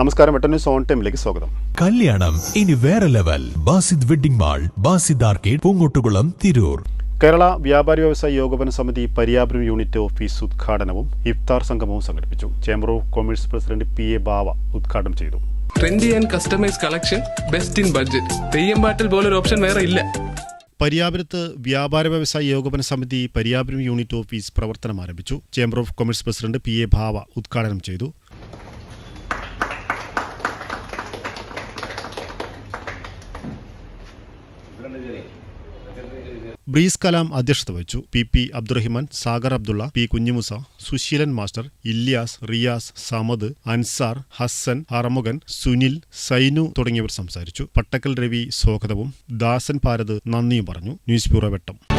നമസ്കാരം. വെട്ടന്യൂസ് ഓൺ ടൈമിലേക്ക് സ്വാഗതം. കല്യാണം. ഇനി വേറെ level. Basid wedding mall Basid arcade Poongottukulam Tirur. Kerala വ്യാപാരി വ്യവസായ യോഗപന സമിതി പരിയാപുരം യൂണിറ്റ് ഓഫീസ് ഉദ്ഘാടനവും ഇഫ്താർ സംഗമവും സംഘടിപ്പിച്ചു. Chamber of commerce president P A Bava ഉദ്ഘാടനം ചെയ്തു. Trendy and customise collection best in budget. Theyyam പാട്ടിൽ പോലൊരു ഓപ്ഷൻ വേറെ ഇല്ല. പരിയാപുരത്ത് വ്യാപാര വ്യവസായ ഏകോപന സമിതി പരിയാപുരം യൂണിറ്റ് ഓഫീസ് പ്രവർത്തനം ആരംഭിച്ചു. Chamber of commerce president P A Bava ഉദ്ഘാടനം ചെയ്തു. ബ്രീസ് കലാം അധ്യക്ഷത വഹിച്ചു P P Abdurahiman Sagar Abdulla P Kunhimusa Susheelan master Ilyas Riyas Samad Ansar Hassan Arumukhan Sunil Sainu തുടങ്ങിയവർ സംസാരിച്ചു. പട്ടക്കൽ രവി സ്വാഗതവും ദാസൻ ഭാരത് നന്ദിയും പറഞ്ഞു. News bureau Vettam.